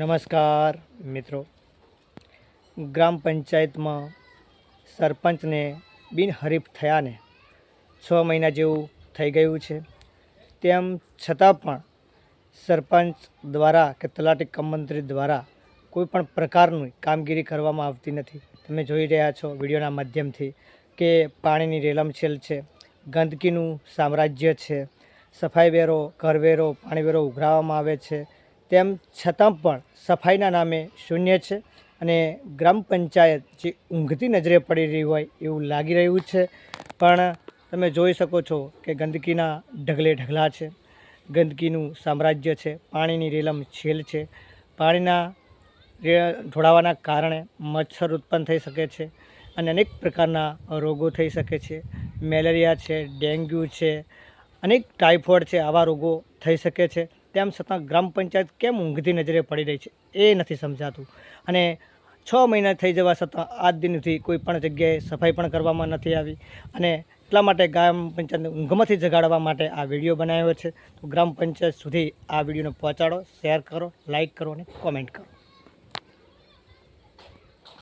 નમસ્કાર, મિત્રો. ગ્રામ પંચાયતમાં સરપંચને બિનહરીફ થયાને છ મહિના જેવું થઈ ગયું છે. તેમ છતાં પણ સરપંચ દ્વારા કે તલાટી કમ મંત્રી દ્વારા કોઈ પણ પ્રકારની કામગીરી કરવામાં આવતી નથી. તમે જોઈ રહ્યા છો વિડીયોના માધ્યમથી કે પાણીની રેલમછેલ છે, ગંદકીનું સામ્રાજ્ય છે સફાઈ વેરો કરવેરો પાણીવેરો ઉઘરાવવામાં આવે છે તેમ છતાં પણ સફાઈના નામે શૂન્ય છે અને ગ્રામ પંચાયત જે ઊંઘતી નજરે પડી રહી હોય એવું લાગી રહ્યું છે. પણ તમે જોઈ શકો છો કે ગંદકીના ઢગલે ઢગલા છે. ગંદકીનું સામ્રાજ્ય છે, પાણીની રેલમ છેલ છે. પાણીના ઢોળાવાના કારણે મચ્છર ઉત્પન્ન થઈ શકે છે અને અનેક પ્રકારના રોગો થઈ શકે છે. મેલેરિયા છે, ડેન્ગ્યુ છે, અનેક ટાઇફોઇડ છે, આવા રોગો થઈ શકે છે. તેમ છતાં ગ્રામ પંચાયત કેમ ઊંઘતી નજરે પડી રહી છે, એ નથી સમજાતું. અને છ મહિના થઈ જવા છતાં આજ દિન સુધી કોઈ પણ જગ્યાએ સફાઈ પણ કરવામાં નથી આવી. અને એટલા માટે ગ્રામ પંચાયતને ઊંઘમાંથી જગાડવા માટે આ વીડિયો બનાવ્યો છે. તો ગ્રામ પંચાયત સુધી આ વિડીયોને પહોંચાડો, શેર કરો લાઇક કરો અને કોમેન્ટ કરો.